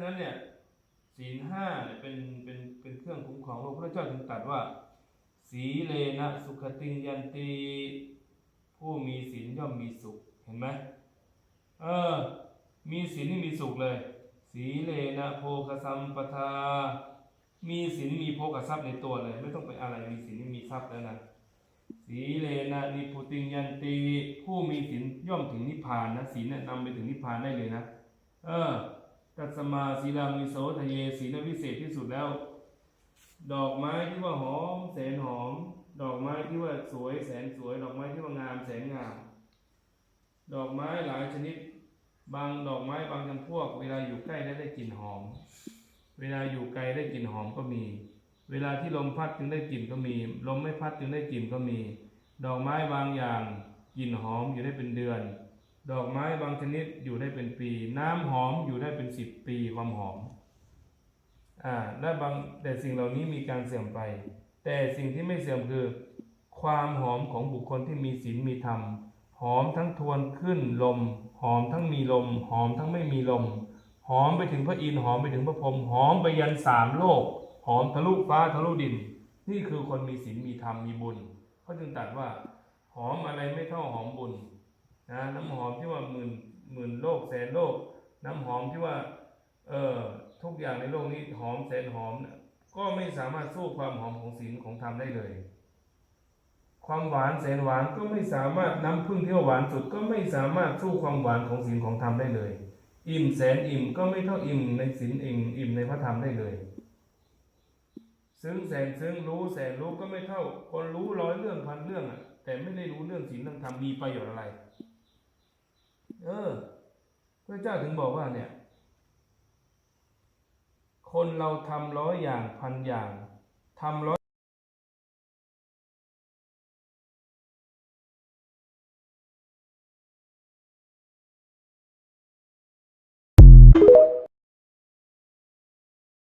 ะนั้นเนี่ยศีลห้าเนี่ยเป็นเป็นเป็นเครื่องคุ้มครองโลกพระเจ้าถึงตรัสว่า สีเลนะสุขติงยันตีผู้มีศีลย่อมมีสุขเห็นไหมเออ มีศีลนี่มีสุขเลย สีเลนะโภคสัมปทา มีศีลมีโภคทรัพย์ในตัวเลย ไม่ต้องไปอะไรมีศีลนี่มีทรัพย์แล้วนะสีเลนะนิพุติงยันตีผู้มีศีลย่อมถึงนิพพานนะศีลเนี่ยนำไปถึงนิพพานได้เลยนะ เออ ตัสมาศีลามิโสทะเยศีลวิเศษที่สุดแล้ว ดอกไม้ที่ว่าหอมแสนหอม ดอกไม้ที่ว่าสวยแสนสวย ดอกไม้ที่ว่างามแสนงาม ดอกไม้หลายชนิด บางดอกไม้บางจำพวก เวลาอยู่ใกล้แล้วได้กลิ่นหอม เวลาอยู่ไกลได้กลิ่นหอมก็มี เวลาที่ลมพัดจึงได้กลิ่นก็มี ลมไม่พัดจึงได้กลิ่นก็มี ดอกไม้บางอย่างกลิ่นหอมอยู่ได้เป็นเดือน ดอกไม้บางชนิดอยู่ได้เป็นปี น้ำหอมอยู่ได้เป็นสิบปีความหอมอ่าและบางแต่สิ่งเหล่านี้มีการเสื่อมไป แต่สิ่งที่ไม่เสื่อมคือ ความหอมของบุคคลที่มีศีลมีธรรม หอมทั้งทวนขึ้นลม หอมทั้งมีลม หอมทั้งไม่มีลม หอมไปถึงพระอินทร์หอมไปถึงพระพรหมหอมไปยันสามโลก หอมทะลุฟ้าทะลุดิน นี่คือคนมีศีลมีธรรมมีบุญเขาจึงตรัสว่า หอมอะไรไม่เท่าหอมบุญ นะน้ำหอมที่ว่าหมื่นหมื่นโลกแสนโลก น้ำหอมที่ว่าเออทุกอย่างในโลกนี้หอมแสนหอมก็ไม่สามารถสู้ความหอมของศีลของธรรมได้เลย ความหวานแสนหวานก็ไม่สามารถน้ำผึ้งที่ว่าหวานสุดก็ไม่สามารถสู้ความหวานของศีลของธรรมได้เลย อิ่มแสนอิ่มก็ไม่เท่าอิ่มในศีลอิ่มอิ่มในพระธรรมได้เลยซึ้งแสนซึ้งรู้แสนรู้ก็ไม่เท่าคนรู้ร้อยเรื่องพันเรื่องอะแต่ไม่ได้รู้เรื่องศีลเรื่องธรรมมีประโยชน์อะไร พระเจ้าถึงบอกว่าเนี่ย คนเราทำร้อยอย่างพันอย่างทำร้อย